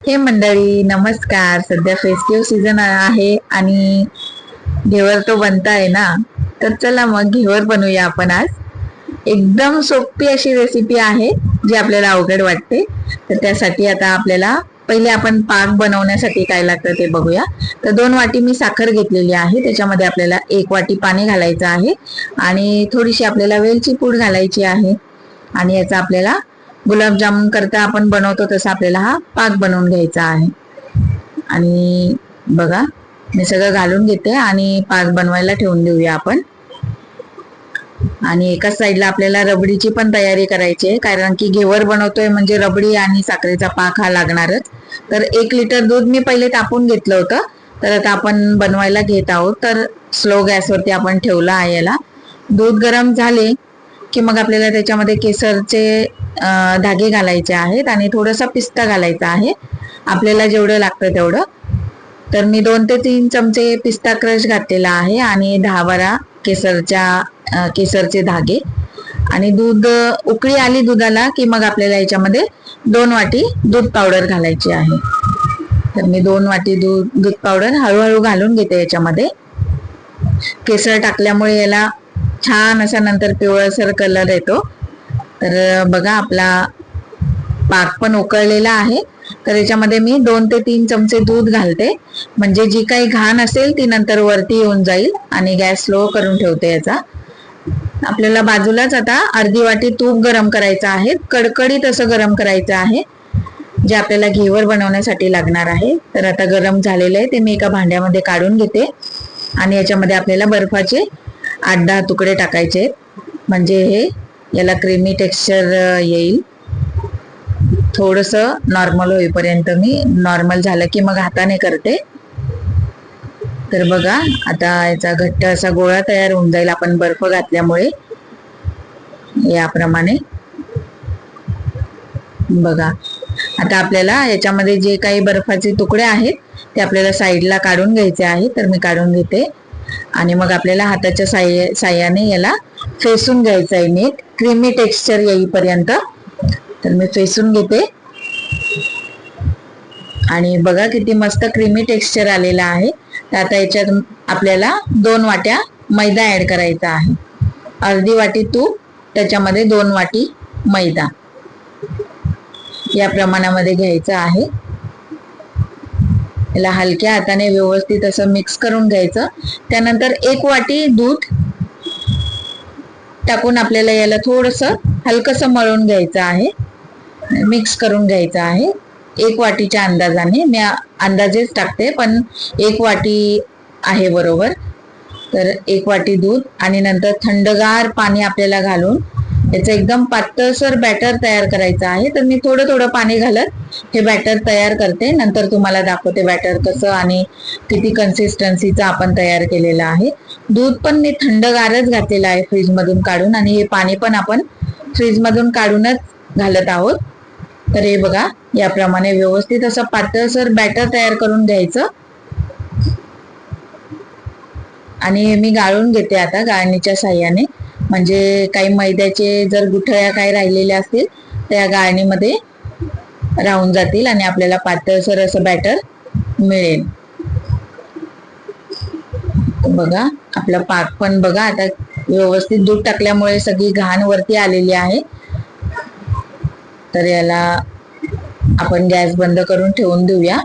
हे मंडळी नमस्कार. सध्या फेस्टिव्ह सीझन आहे आणि घेवर तो बनताय ना? तर चला मग घेवर बनवूया आपण आज. एकदम सोपी अशी रेसिपी आहे जी आपल्याला अवघड वाटते. तर त्यासाठी आता आपल्याला पहिले आपण पाक बनवण्यासाठी काय लागतं ते बघूया. तर दोन वाटी मी साखर घेतलेली आहे. त्याच्यामध्ये आपल्याला एक वाटी पाणी घालायचं आहे आणि थोडीशी आपल्याला वेलची पूड घालायची आहे. आणि याचा आपल्याला गुलाबजामुन करता आपण बनवतो तसा आपल्याला हा पाक बनवून घ्यायचा आहे. आणि बघा मी सगळं घालून घेते आणि पाक बनवायला ठेवून देऊया आपण. आणि एकाच साईडला आपल्याला रबडीची पण तयारी करायची आहे कारण की घेवर बनवतोय म्हणजे रबडी आणि साखरेचा पाक हा लागणारच. तर एक लिटर दूध मी पहिले तापून घेतलं होतं तर आता आपण बनवायला घेत आहोत. तर स्लो गॅसवरती आपण ठेवलं आहे याला. दूध गरम झाले की मग आपल्याला त्याच्यामध्ये केसरचे धागे घालायचे आहेत आणि थोडासा पिस्ता घालायचा आहे. आपल्याला जेवढं लागतं तेवढं. तर मी दोन ते तीन चमचे पिस्ता क्रश घातलेला आहे आणि दहा बारा केसरच्या केसरचे धागे. आणि दूध उकळी आली दुधाला की मग आपल्याला याच्यामध्ये दोन वाटी दूध पावडर घालायची आहे. तर मी दोन वाटी दूध दूध पावडर हळूहळू घालून घेते याच्यामध्ये. केसर टाकल्यामुळे याला छान असा नंतर पिवळसर कलर येतो. तर बघा आपला पाक पण उकळलेला आहे. तर याच्यामध्ये मी दोन ते तीन चमचे दूध घालते. म्हणजे जी काही घाण असेल ती नंतर वरती येऊन जाईल आणि गॅस स्लो करून ठेवते याचा. आपल्याला बाजूलाच आता अर्धी वाटी तूप गरम करायचं आहे. कडकडीत असं गरम करायचं आहे. जे आपल्याला घेवर बनवण्यासाठी लागणार आहे. तर आता गरम झालेलं आहे. ते मी एका भांड्यामध्ये काढून घेते. आणि याच्यामध्ये आपल्याला बर्फाचे आठ दहा तुकडे टाकायचे म्हणजे हे याला क्रीमी टेक्स्चर येईल. थोडंसं नॉर्मल होईपर्यंत मी नॉर्मल झालं की मग हाताने करते. तर बघा आता याचा घट्ट असा गोळा तयार होऊन जाईल आपण बर्फ घातल्यामुळे. याप्रमाणे बघा आता आपल्याला याच्यामध्ये जे काही बर्फाचे तुकडे आहेत ते आपल्याला साईडला काढून घ्यायचे आहे तर मी काढून घेते. आणि मग आपल्याला हाताच्या साह्य साह्याने याला फेसून घ्यायचं आहे नीट. क्रीमी टेक्स्चर येईपर्यंत. तर मी फेसून घेते. आणि बघा किती मस्त क्रीमी टेक्स्चर आलेला आहे. तर आता याच्यात आपल्याला दोन वाट्या मैदा ऍड करायचा आहे. अर्धी वाटी तूप त्याच्यामध्ये दोन वाटी मैदा. या प्रमाणामध्ये घ्यायचं आहे. याला हलक्या हाताने व्यवस्थित असं मिक्स करून घ्यायचं. त्यानंतर एक वाटी दूध टाकून आपल्याला याला थोडंसं हलकंसं मळून घ्यायचं आहे. मिक्स करून घ्यायचं आहे. एक वाटीच्या अंदाजाने मी अंदाजेच टाकते पण एक वाटी आहे बरोबर. तर एक वाटी दूध आणि नंतर थंडगार पाणी आपल्याला घालून याचं एकदम पातळसर बॅटर तयार करायचं आहे. तर मी थोडं थोडं पाणी घालत हे बॅटर तयार करते. नंतर तुम्हाला दाखवते बॅटर कसं आणि किती कन्सिस्टन्सीचं आपण तयार केलेलं आहे. दूध पण मी थंडगारच घातलेलं आहे फ्रीजमधून काढून आणि हे पाणी पण आपण फ्रीजमधून काढूनच घालत आहोत. तर हे बघा याप्रमाणे व्यवस्थित असं पातळसर बॅटर तयार करून घ्यायचं. आणि मी गाळून घेते आता गाळणीच्या साह्याने. म्हणजे काही मैद्याचे जर गुठळ्या काही राहिलेल्या असतील तर या गाळणीमध्ये राहून जातील आणि आपल्याला पातळसर असं बॅटर मिळेल. बघा आपला पाक पण बघा आता व्यवस्थित दूध टाकल्यामुळे सगळी घाण वरती आलेली आहे. तर याला आपण गॅस बंद करून ठेवून देऊया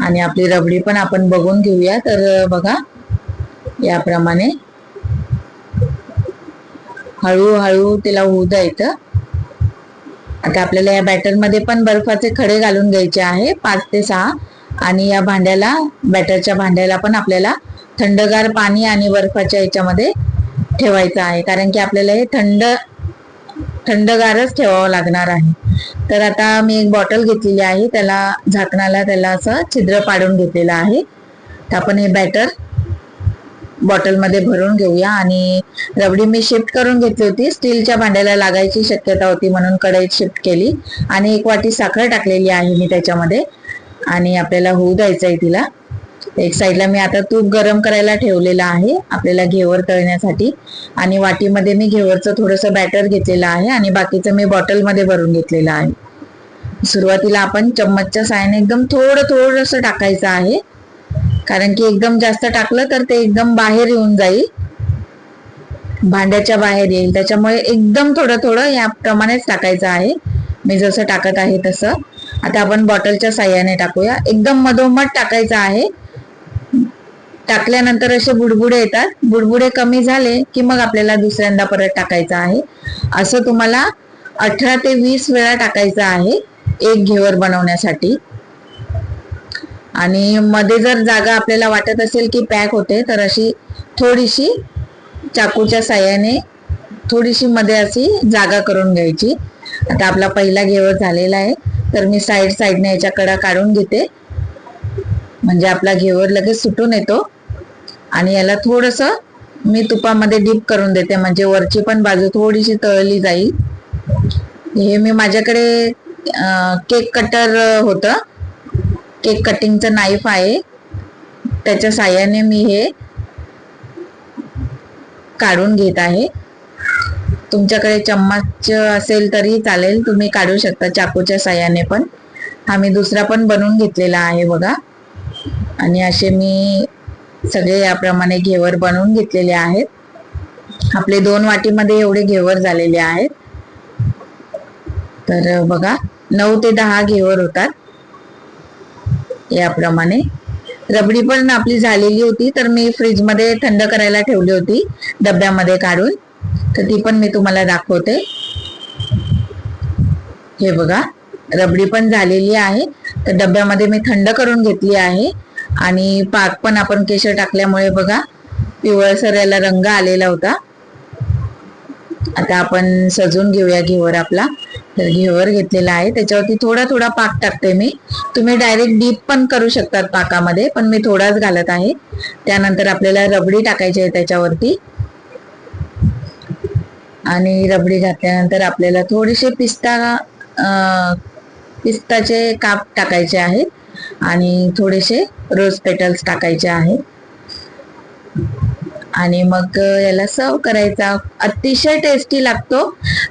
आणि आपली रबडी पण आपण बघून घेऊया. तर बघा याप्रमाणे हळूहळू तिला होऊ द्यायचं. आता आपल्याला या बॅटरमध्ये पण बर्फाचे खडे घालून घ्यायचे आहे पाच ते सहा. आणि या भांड्याला बॅटरच्या भांड्याला पण आपल्याला थंडगार पाणी आणि बर्फाच्या याच्यामध्ये ठेवायचं आहे. कारण की आपल्याला हे थंड थंडगारच ठेवावं लागणार आहे. तर आता मी एक बॉटल घेतलेली आहे त्याला झाकणाला त्याला असं छिद्र पाडून घेतलेलं आहे. तर आपण हे बॅटर बॉटलमध्ये भरून घेऊया. आणि रबडी मी शिफ्ट करून घेतली होती. स्टीलच्या भांड्याला लागायची शक्यता होती म्हणून कढईत शिफ्ट केली. आणि एक वाटी साखर टाकलेली आहे मी त्याच्यामध्ये. आणि आपल्याला होऊ द्यायचं आहे तिला. एक साईडला मी आता तूप गरम करायला ठेवलेलं आहे. आपल्याला घेवर तळण्यासाठी. आणि वाटीमध्ये मी घेवरचं थोडंसं बॅटर घेतलेलं आहे. आणि बाकीचं मी बॉटलमध्ये भरून घेतलेलं आहे. सुरुवातीला आपण चम्मचच्या साहाय्याने एकदम थोडं थोडंसं टाकायचं आहे. कारण की एकदम जास्त टाकलं तर ते एकदम बाहेर येऊन जाईल. भांड्याच्या बाहेर येईल. त्याच्यामुळे एकदम थोडं थोडं याप्रमाणेच टाकायचं आहे. मी जसं टाकत आहे तसं. आता आपण बॉटलच्या साह्याने टाकूया. एकदम मधोमध टाकायचं आहे. टाकल्यानंतर असे बुडबुडे येतात. बुडबुडे कमी झाले की मग आपल्याला दुसऱ्यांदा परत टाकायचं आहे. असं तुम्हाला अठरा ते वीस वेळा टाकायचं आहे एक घेवर बनवण्यासाठी. आणि मध्ये जर जागा आपल्याला वाटत असेल की पॅक होते तर अशी थोडीशी चाकूच्या साह्याने थोडीशी मध्ये अशी जागा करून घ्यायची. आता आपला पहिला घेवर झालेला आहे तर मी साईड साईडने याच्या कडा काढून घेते. म्हणजे आपला घेवर लगेच सुटून येतो. आणि याला थोडस मी तुपामध्ये डीप करून देते म्हणजे वरची पण बाजू थोडीशी तळली जाईल. हे मी माझ्याकडे केक कटर होतं. केक कटिंगचं नाईफ आहे. त्याच्या साह्याने मी हे काढून घेत आहे. तुमच्याकडे चम्मच असेल तरी चालेल तुम्ही काढू शकता चाकूच्या साह्याने पण. हा मी दुसरा पण बनवून घेतलेला आहे बघा. आणि असे मी सगळे याप्रमाणे घेवर बनवून घेतलेले आहेत. आपले दोन वाटीमध्ये एवढे घेवर झालेले आहेत. तर बघा नऊ ते दहा घेवर होतात. याप्रमाणे. रबडी पण आपली झालेली होती तर मी फ्रीजमध्ये थंड करायला ठेवली होती डब्यामध्ये काढून. तर ती पण मी तुम्हाला दाखवते. हे बघा रबडी पण झालेली आहे तर डब्यामध्ये मी थंड करून घेतली आहे. आणि पाक पण आपण केशर टाकल्यामुळे बघा पिवळसर याला रंग आलेला होता. आता आपण सजून घेऊया घेवर आपला. तर घेवर घेतलेला आहे. त्याच्यावरती थोडा थोडा पाक टाकते मी. तुम्ही डायरेक्ट डीप पण करू शकतात पाकामध्ये पण मी थोडाच घालत आहे. त्यानंतर आपल्याला रबडी टाकायची आहे त्याच्यावरती. आणि रबडी घातल्यानंतर आपल्याला थोडेसे पिस्ता पिस्ताचे काप टाकायचे आहेत. आणि थोडेसे रोज पेटल्स टाकायचे आहेत. आणि मग याला सर्व करायचा. अतिशय टेस्टी लागतो.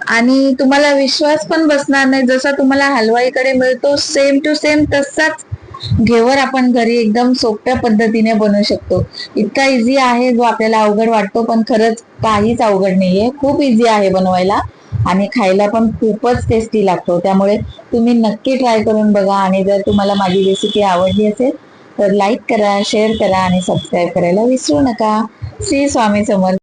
आणि तुम्हाला विश्वास पण बसणार नाही. जसा तुम्हाला हलवाईकडे मिळतो सेम टू सेम तसाच घेवर आपण घरी एकदम सोप्या पद्धतीने बनवू शकतो. इतका इझी आहे जो आपल्याला अवघड वाटतो पण खरंच काहीच अवघड नाहीये. खूप इझी आहे बनवायला. आणि खायला पण खूपच टेस्टी लागतो. त्यामुळे तुम्ही नक्की ट्राय करून बघा. आणि जर तुम्हाला माझी रेसिपी आवडली असेल तर लाईक करा शेअर करा आणि सबस्क्राईब करायला विसरू नका. श्री स्वामी समर्थ.